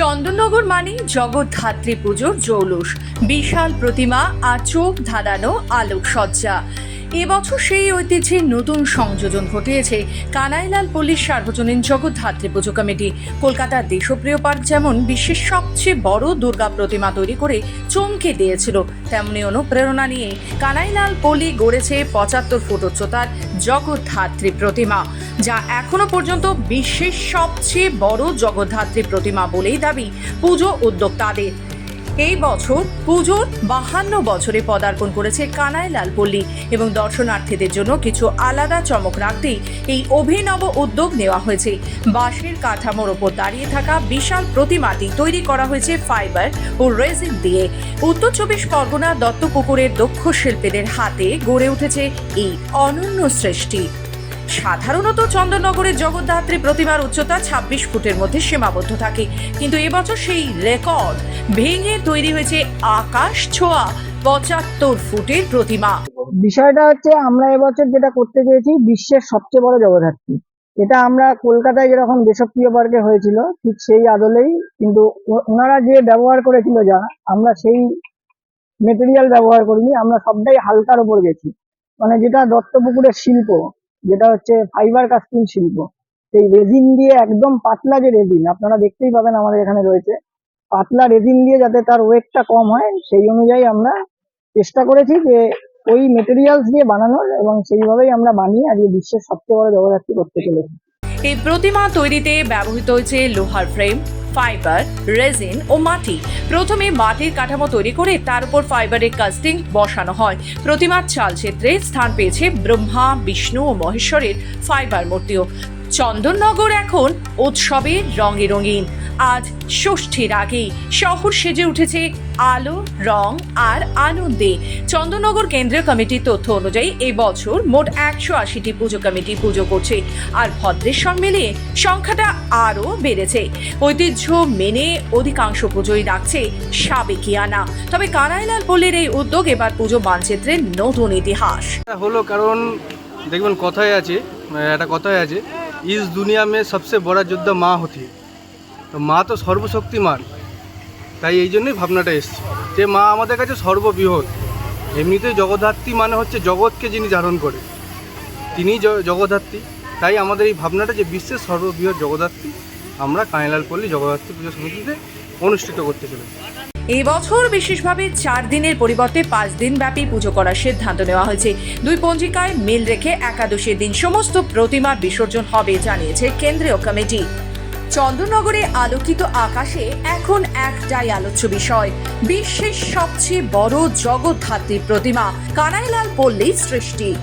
চন্দননগর মানে জগদ্ধাত্রী পুজোর জৌলুস। বিশাল প্রতিমা আর চোখ ধাঁধানো আলোকসজ্জা। এবছর সেই ঐতিহ্যের নতুন সংযোজন ঘটিয়েছে। কানাইলাল পল্লীর সার্বজনীন জগদ্ধাত্রী পুজো কমিটি। কলকাতার দেশপ্রিয় পার্ক যেমন বিশ্বের সবচেয়ে বড় দুর্গা প্রতিমা তৈরি করে চমকে দিয়েছিল, তেমনি অনুপ্রেরণা নিয়ে কানাইলাল পল্লী গড়েছে পঁচাত্তর ফুট উচ্চতার জগদ্ধাত্রী প্রতিমা, যা এখনও পর্যন্ত বিশ্বের সবচেয়ে বড় জগদ্ধাত্রী প্রতিমা বলেই দাবি পুজো উদ্যোক্তাদের। এই বছর পুজোর বাহান্ন বছরে পদার্পণ করেছে কানাইলাল পল্লী এবং দর্শনার্থীদের জন্য কিছু আলাদা চমক রাখতেই এই অভিনব উদ্যোগ নেওয়া হয়েছে। বাঁশের কাঠামোর ওপর দাঁড়িয়ে থাকা বিশাল প্রতিমাটি তৈরি করা হয়েছে ফাইবার ও রেজিন দিয়ে। উত্তর চব্বিশ পরগনা দত্তপুকুরের দক্ষ শিল্পীদের হাতে গড়ে উঠেছে এই অনন্য সৃষ্টি। সাধারণত চন্দননগরের জগদ্ধাত্রী প্রতিমার উচ্চতা ছাব্বিশ ফুটের মধ্যে সীমাবদ্ধ থাকে। কিন্তু এবছর সেই রেকর্ড ভেঙে তৈরি হয়েছে আকাশ ছোঁয়া পঁচাত্তর ফুটের প্রতিমা। বিষয়টা হচ্ছে আমরা এবছর যেটা করতে চেয়েছি বিশ্বের সবচেয়ে বড় জগদ্ধাত্রী। এটা আমরা কলকাতায় যেরকম দেশপ্রিয় পার্কে হয়েছিল, ঠিক সেই আদলেই কিন্তু ওনারা যে ব্যবহার করেছিল যা, আমরা সেই মেটেরিয়াল ব্যবহার করিনি, আমরা সবটাই হালকার উপর গেছি। মানে যেটা দত্তপুকুরের শিল্প যেটা হচ্ছে ফাইবার কাস্টিং শিল্প। সেই রেজিন দিয়ে একদম পাতলা যে রেজিন আপনারা দেখতেই পাবেন আমাদের এখানে রয়েছে। পাতলা রেজিন দিয়ে যাতে তার ওয়েটটা কম হয়, সেই অনুযায়ী আমরা চেষ্টা করেছি যে ওই মেটেরিয়ালস দিয়ে বানানোর এবং সেইভাবেই আমরা বানিয়ে আজকে বিশ্বের সবচেয়ে বড় জগদ্ধাত্রী করতে চলেছি। এই প্রতিমা তৈরিতে ব্যবহৃত হয়েছে লোহার ফ্রেম ফাইবার রেজিন ও মাটি। প্রথমে মাটির কাঠামো তৈরি করে তার উপর ফাইবারের কাস্টিং বসানো হয়। প্রতিমার চাল ক্ষেত্রে স্থান পেয়েছে ব্রহ্মা, বিষ্ণু ও মহেশ্বরের ফাইবার মূর্তিও। চন্দননগর এখন উৎসবে রঙে রঙিন। আজ ষষ্ঠীর আগেই শহর সেজে উঠেছে আলো, রং আর আনন্দে। চন্দননগর কেন্দ্রীয় কমিটির তথ্য অনুযায়ী এই বছর মোট একশো আশিটি পুজো কমিটি পুজো করছে আর ভদ্রেশ্বর মিলিয়ে সংখ্যাটা আরও বেড়েছে। ঐতিহ্য মেনে অধিকাংশ পুজোই রাখছে সাবেকিয়ানা। তবে কানাইলাল পল্লীর এই উদ্যোগ এবার পুজো মানচিত্রের নতুন ইতিহাস। হলো কারণ, দেখবেন কথায় আছে, একটা কথায় আছে, ইস দুনিয়া মে সবসে বড় যোদ্ধা মা হতি। তো মা তো সর্বশক্তিমান। তাই এই জন্যই ভাবনাটা এসছে। যে মা আমাদের কাছে সর্ববৃহৎ। এমনিতেই জগদ্ধাত্রী মানে হচ্ছে জগৎকে যিনি ধারণ করে। তিনিই জ- জগদ্ধাত্রী। তাই আমাদের এই ভাবনাটা যে বিশ্বের সর্ববৃহৎ জগদ্ধাত্রী, আমরা কাঁইলাল পল্লী জগদ্ধাত্রী পুজো সমিতিতে অনুষ্ঠিত করতে চলেছি। এই বছর বিশেষভাবে চার দিনের পরিবর্তে পাঁচ দিন ব্যাপী পুজো করার সিদ্ধান্ত নেওয়া হয়েছে। দুই পঞ্জিকায় মিল রেখে একাদশীর দিন সমস্ত প্রতিমা বিসর্জন হবে, জানিয়েছে কেন্দ্রীয় কমিটি। চন্দ্রনগরে আলোকিত আকাশে এখন একটাই আলোচ্য বিষয়, বিশ্বের সবচেয়ে বড় জগদ্ধাত্রী প্রতিমা, কানাইলাল পল্লী সৃষ্টি।